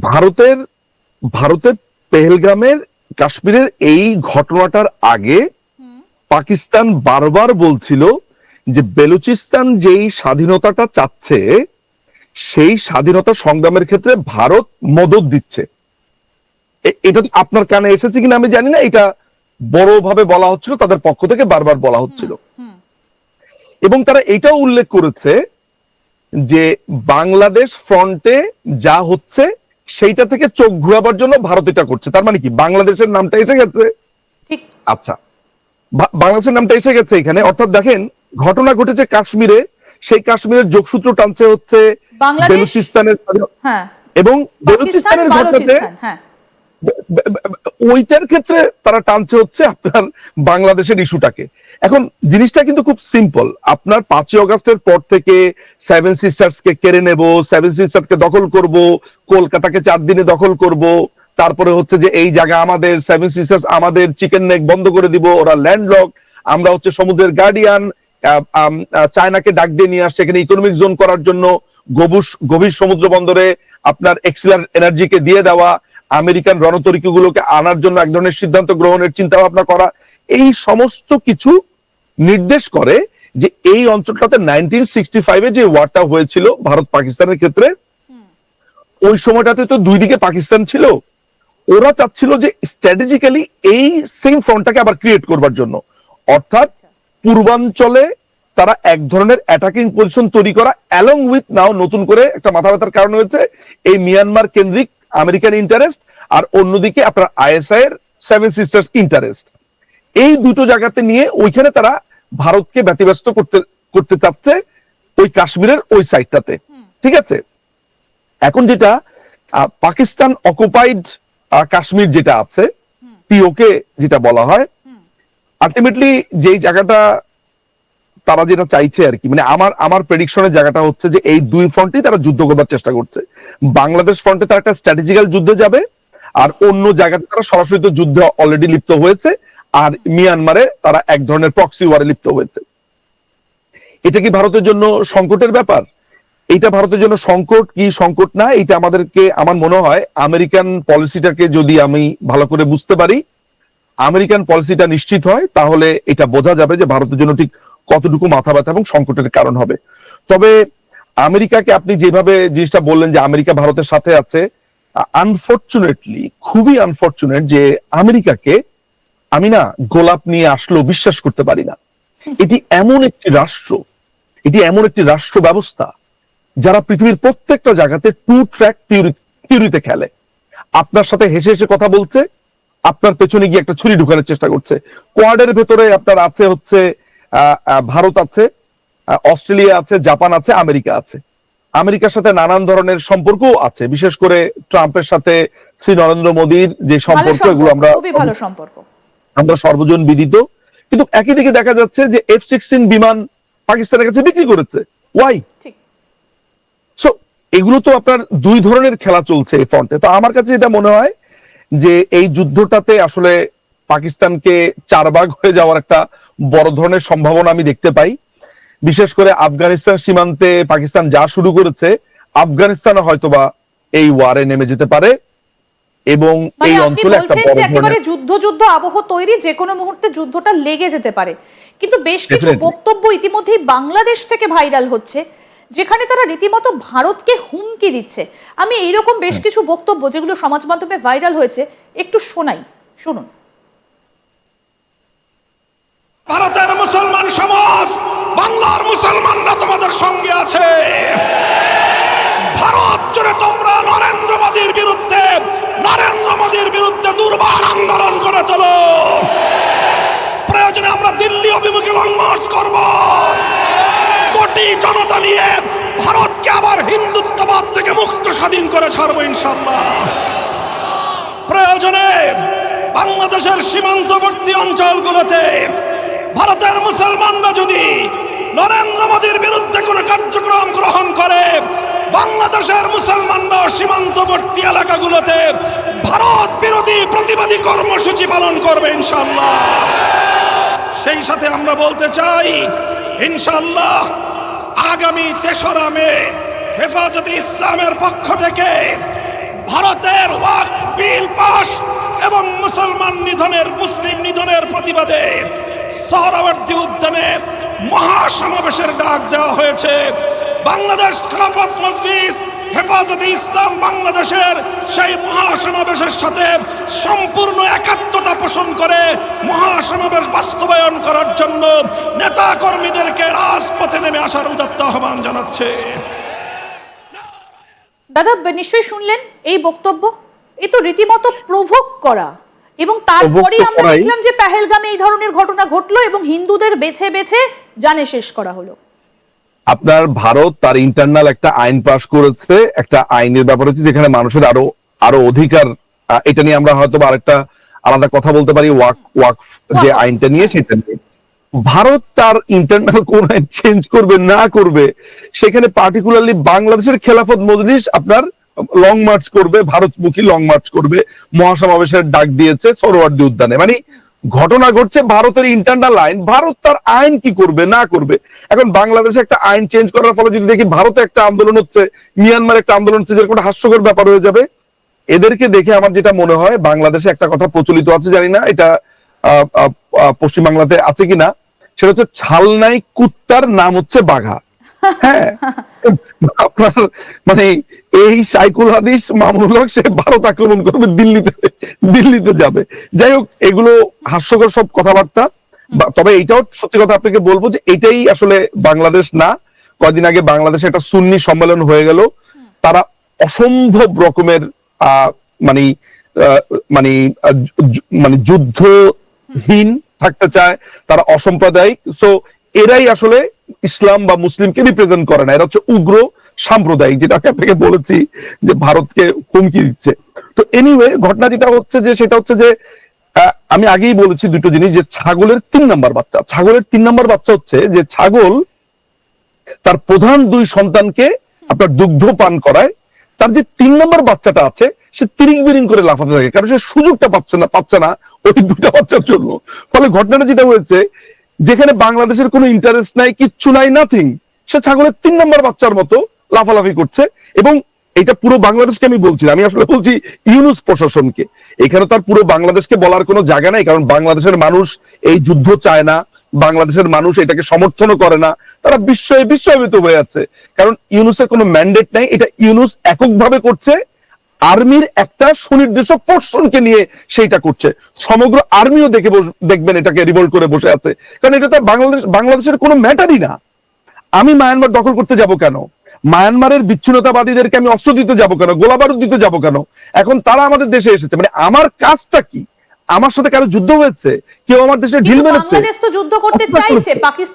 ভারতের ভারতের পেহেলগামের কাশ্মীরের এই ঘটনাটার আগে পাকিস্তান বারবার বলছিল যে বেলুচিস্তান যেই স্বাধীনতাটা চাচ্ছে সেই স্বাধীনতা সংগ্রামের ক্ষেত্রে ভারত মদত দিচ্ছে। এটা আপনার কানে এসেছে কিনা আমি জানি না এটা বড়ভাবে বলা হচ্ছিল তাদের পক্ষ থেকে বারবার বলা হচ্ছিল। এবং তারা এটাও উল্লেখ করেছে যে বাংলাদেশ ফ্রন্টে যা হচ্ছে সেইটা থেকে চোখ ঘুরাবার জন্য ভারত এটা করছে। তার মানে কি? বাংলাদেশের নামটা এসে গেছে? আচ্ছা। বাংলাদেশের নামটা এসে গেছে এখানে। অর্থাৎ দেখেন ঘটনা ঘটেছে কাশ্মীরে। সেই কাশ্মীরের যোগসূত্র টানছে হচ্ছে বেলুচিস্তানের হ্যাঁ। এবং বেলুচিস্তানের ঘটনাতে ওইটার ক্ষেত্রে তারা টানছে হচ্ছে আপনার বাংলাদেশের ইস্যুটাকে। এখন জিনিসটা কিন্তু খুব সিম্পল। আপনার পাঁচই অগস্টের পর থেকে সেভেন সিস্টার্স কে কেড়ে নেব, সেভেন সিস্টার কে দখল করব, কলকাতাকে চার দিনে দখল করব, তারপরে হচ্ছে যে এই জায়গা আমাদের, সেভেন সিস্টার্স আমাদের চিকেন নেক বন্ধ করে দিব, ওরা ল্যান্ডলক, আমরা হচ্ছে সমুদ্রের গার্ডিয়ান চায়নাকে ডাক দিয়ে নিয়ে আসছে এখানে ইকোনমিক জোন করার জন্য গভীর সমুদ্র বন্দরে আপনার এক্সিলার এনার্জিকে দিয়ে দেওয়া আমেরিকান রণতরিকগুলোকে আনার জন্য এক ধরনের সিদ্ধান্ত গ্রহণের চিন্তা ভাবনা করা এই সমস্ত কিছু নির্দেশ করে যে এই অঞ্চলটাতে নাইনটিন সিক্সটি ফাইভে যে ওয়ারটা হয়েছিল ভারত পাকিস্তানের ক্ষেত্রে ওই সময়টাতে তো দুই দিকে পাকিস্তান ছিল। ওরা চাচ্ছিল যে স্ট্র্যাটেজিক্যালি এই সেম ফ্রন্টটাকে আবার ক্রিয়েট করবার জন্য। অর্থাৎ পূর্বাঞ্চলে তারা এক ধরনের অ্যাটাকিং পজিশন তৈরি করা অ্যালং উইথ নাও নতুন করে একটা মাথা ব্যথার কারণ হয়েছে এই মিয়ানমার কেন্দ্রিক আমেরিকান ইন্টারেস্ট আর অন্যদিকে আপনার আইএসআই এর সেভেন সিস্টার্স ইন্টারেস্ট এই দুটো জায়গাতে নিয়ে ওইখানে তারা ভারতকে ব্যতিব্যস্ত করতে করতে চাচ্ছে ওই কাশ্মীরের ওই সাইডটাতে ঠিক আছে? এখন যেটা পাকিস্তান অকুপাইড কাশ্মীর যেটা আছে পিওকে যেটা বলা হয় আলটিমেটলি যেই জায়গাটা তারা যেটা চাইছে আর কি মানে আমার আমার প্রেডিকশনের জায়গাটা হচ্ছে যে এই দুই ফ্রন্টেই তারা যুদ্ধ করবার চেষ্টা করছে। বাংলাদেশ ফ্রন্টে তারা একটা স্ট্র্যাটেজিক্যাল যুদ্ধে যাবে, আর অন্য জায়গাতে তারা সরাসরি তো যুদ্ধে অলরেডি লিপ্ত হয়েছে, আর মিয়ানমারে তারা এক ধরনের প্রক্সি ওয়ারে লিপ্ত হয়েছে। এটা কি ভারতের জন্য সংকটের ব্যাপার? এটা ভারতের জন্য সংকট কি সংকট না এটা আমাদেরকে, আমার মনে হয় আমেরিকান পলিসিটাকে যদি আমি ভালো করে বুঝতে পারি, আমেরিকান পলিসিটা নিশ্চিত হয়, তাহলে এটা বোঝা যাবে যে ভারতের জন্য ঠিক কতটুকু মাথা ব্যথা এবং সংকটের কারণ হবে। তবে আমেরিকাকে আপনি যেভাবে জিনিসটা বললেন যে আমেরিকা ভারতের সাথে আছে আনফর্চুনেটলি খুবই আনফর্চুনেট যে আমেরিকাকে আমি না গোলাপ নিয়ে আসলেও বিশ্বাস করতে পারি না। এটি এমন একটি রাষ্ট্র, এটি এমন একটি রাষ্ট্র ব্যবস্থা যারা পৃথিবীর প্রত্যেকটা জায়গাতে টু ট্র্যাক থিওরিতে খেলে। আপনার সাথে হেসে হেসে কথা বলছে, আপনার পেছনে গিয়ে একটা ছুরি ঢুকানোর চেষ্টা করছে। কোয়াডের ভেতরে আপনার আছে হচ্ছে ভারত আছে অস্ট্রেলিয়া আছে জাপান আছে আমেরিকা আছে। আমেরিকার সাথে নানান ধরনের সম্পর্কও আছে। বিশেষ করে ট্রাম্পের সাথে শ্রী নরেন্দ্র মোদীর যে সম্পর্ক এগুলো আমরা ভালো সম্পর্ক। আমরা সর্বজন বিদিত। কিন্তু একই দিকে দেখা যাচ্ছে যে এফ সিক্সটিন বিমান পাকিস্তানের কাছে বিক্রি করেছে। ওয়াই সো এগুলো তো আপনার দুই ধরনের খেলা চলছে এই ফ্রন্টে তো আমার কাছে এটা মনে হয় যে এই যুদ্ধটাতে আসলে পাকিস্তানকে চার ভাগ হয়ে যাওয়ার একটা বড় ধরনের সম্ভাবনা আমি দেখতে পাই। বিশেষ করে আফগানিস্তান সীমান্তে পাকিস্তান যা শুরু করেছে আফগানিস্তানে হয়তোবা এই ওয়ারে নেমে যেতে পারে এবং এই অঞ্চলে একটা বড় একেবারে যুদ্ধ যুদ্ধ আবহ তৈরি যে কোনো মুহূর্তে যুদ্ধটা লেগে যেতে পারে। কিন্তু বেশ কিছু বক্তব্য ইতিমধ্যেই বাংলাদেশ থেকে ভাইরাল হচ্ছে যেখানে তারা রীতিমতো ভারতকে হুমকি দিচ্ছে। আমি এইরকম বেশ হ্যাঁ। কিছু বক্তব্য যেগুলো সমাজ মাধ্যমে ভাইরাল হয়েছে একটু শোনাই শুনুন ভারতের মুসলমান সমাজ বাংলার মুসলমানরা তোমাদের সঙ্গে আছে ভারত জুড়ে তোমরা নরেন্দ্র মোদীর বিরুদ্ধে নরেন্দ্র মোদীর বিরুদ্ধে দুর্বার আন্দোলন করে তোলো প্রয়োজনে আমরা দিল্লি অভিমুখে লং মার্চ করব। কোটি জনতা নিয়ে ভারতকে আবার হিন্দুত্ববাদ থেকে মুক্ত স্বাধীন করে ছাড়বো ইনশাল্লাহ প্রয়োজনে বাংলাদেশের সীমান্তবর্তী অঞ্চলগুলোতে ভারতের মুসলমানরা যদি নরেন্দ্র মোদীর বিরুদ্ধে কোন কার্যক্রম গ্রহণ করে, বাংলাদেশের মুসলমানরা সীমান্তবর্তী এলাকাগুলোতে ভারত বিরোধী প্রতিবাদী কর্মসূচি পালন করবে ইনশাল্লাহ সেই সাথে আমরা বলতে চাই ইনশাল্লাহ আগামী তেসরা মে হেফাজতে ইসলামের পক্ষ থেকে ভারতের ওয়াক বিল পাশ এবং মুসলমান নিধনের, মুসলিম নিধনের প্রতিবাদে সহরাবর্তী উদ্যানের মহাসমাবেশের ডাক দেওয়া হয়েছে। বাংলাদেশ খেলাফত মজলিস, হেফাজতে ইসলাম বাংলাদেশের সেই মহাসমাবেশের সাথে সম্পূর্ণ একাত্মতা পোষণ করে মহাসমাবেশ বাস্তবায়ন করার জন্য নেতা কর্মীদেরকে রাজপথে নেমে আসার উদাত্ত আহ্বান জানাচ্ছে। দাদা, নিশ্চয়ই শুনলেন এই বক্তব্য? এ তো রীতিমতো প্রভোগ করা। এবং তারপরেই আমরা দেখলাম যে পেহেলগামে এই ধরনের ঘটনা ঘটলো এবং হিন্দুদের বেছে বেছে জানে শেষ করা হলো। আপনার ভারত তার ইন্টারনাল একটা আইন পাশ করেছে একটা আইনের ব্যাপার হচ্ছে যেখানে মানুষের আরও আরও অধিকার এটা নিয়ে আমরা হয়তো আরেকটা আলাদা কথা বলতে পারি ওয়াক ওয়াক যে আইনটা নিয়ে সেটা নিয়ে। ভারত তার ইন্টারনাল কোন আইন চেঞ্জ করবে না করবে সেখানে পার্টিকুলারলি বাংলাদেশের খেলাফত মজলিস আপনার লং মার্চ করবে ভারতমুখী লং মার্চ করবে মহাসমাবেশের ডাক দিয়েছে সরোয়ার্দী উদ্যানে। মানে ঘটনা ঘটছে ভারতের ইন্টারনাল আইন ভারত তার আইন কি করবে না করবে? এখন বাংলাদেশে একটা আইন চেঞ্জ করার ফলে যদি দেখি ভারতে একটা আন্দোলন হচ্ছে মিয়ানমার একটা আন্দোলন হচ্ছে যেরকম হাস্যকর ব্যাপার হয়ে যাবে এদেরকে দেখে আমার যেটা মনে হয় বাংলাদেশে একটা কথা প্রচলিত আছে জানি না এটা আহ, পশ্চিমবাংলাতে আছে কিনা সেটা হচ্ছে ছালনাই কুত্তার নাম হচ্ছে বাঘা। হ্যাঁ। আপনার মানে এই সাইকুল হাদিস মামুনুল হক, সে ভারত আক্রমণ করবে, দিল্লিতে দিল্লিতে যাবে। যাই হোক, এগুলো হাস্যকর সব কথাবার্তা। তবে এইটাও সত্যি কথা আপনাকে বলব যে এটাই আসলে বাংলাদেশ না। কয়দিন আগে বাংলাদেশে একটা সুন্নি সম্মেলন হয়ে গেল। তারা অসম্ভব রকমের মানে মানে মানে যুদ্ধহীন থাকতে চায়। তারা অসাম্প্রদায়িক। সো এরাই আসলে ইসলাম বা মুসলিমকে রিপ্রেজেন্ট করে না। এরা হচ্ছে উগ্র সাম্প্রদায়িক যেটা আমি আপনাকে বলেছি যে ভারতকে হুমকি দিচ্ছে। তো এনিওয়ে ঘটনা যেটা হচ্ছে যে, সেটা হচ্ছে যে আমি আগেই বলেছি দুটো জিনিস, যে ছাগলের তিন নাম্বার বাচ্চা। ছাগলের তিন নাম্বার বাচ্চা হচ্ছে যে, ছাগল তার প্রধান দুই সন্তানকে আপনার দুগ্ধ পান করায়। তার যে তিন নম্বর বাচ্চাটা আছে, সে তিরিং বিরিং করে লাফাতে থাকে। কারণ সে সুযোগটা পাচ্ছে না পাচ্ছে না ওই দুটা বাচ্চার জন্য। ফলে ঘটনাটা যেটা হয়েছে যেখানে বাংলাদেশের কোনো ইন্টারেস্ট নাই, কিচ্ছু নাই নাথিং সে ছাগলের তিন নম্বর বাচ্চার মতো লাফালাফি করছে এবং এটা পুরো বাংলাদেশকে আমি বলছি আমি আসলে বলছি ইউনুস প্রশাসনকে। এখানে তার পুরো বাংলাদেশকে বলার কোনো জায়গা নাই, কারণ বাংলাদেশের মানুষ এই যুদ্ধ চায় না, বাংলাদেশের মানুষ এটাকে সমর্থনও করে না, তারা বিস্ময়ে বিস্ময়িত হয়ে যাচ্ছে। কারণ ইউনুসের কোনো ম্যান্ডেট নাই, এটা ইউনুস এককভাবে করছে আর্মির একটা সুনির্দিষ্ট পোর্শনকে নিয়ে সেইটা করছে। সমগ্র আর্মিও দেখে দেখবেন এটাকে রিভোল্ট করে বসে আছে। কারণ এটা তো বাংলাদেশ বাংলাদেশের কোনো ম্যাটারই না। আমি মায়ানমার দখল করতে যাব কেন? মায়ানমারের বিচ্ছিন্নতাবাদীদেরকে আমি অস্ত্র দিতে যাব কেন? গোলাবারুদ দিতে যাব কেন? এখন তারা আমাদের দেশে এসেছে। মানে আমার কাজটা কি? আমার সাথে কারও যুদ্ধ হয়েছে? কেউ আমার দেশে ঢিল মেরেছে? যুদ্ধ করতে চাইছে। করেছে। পাকিস্তান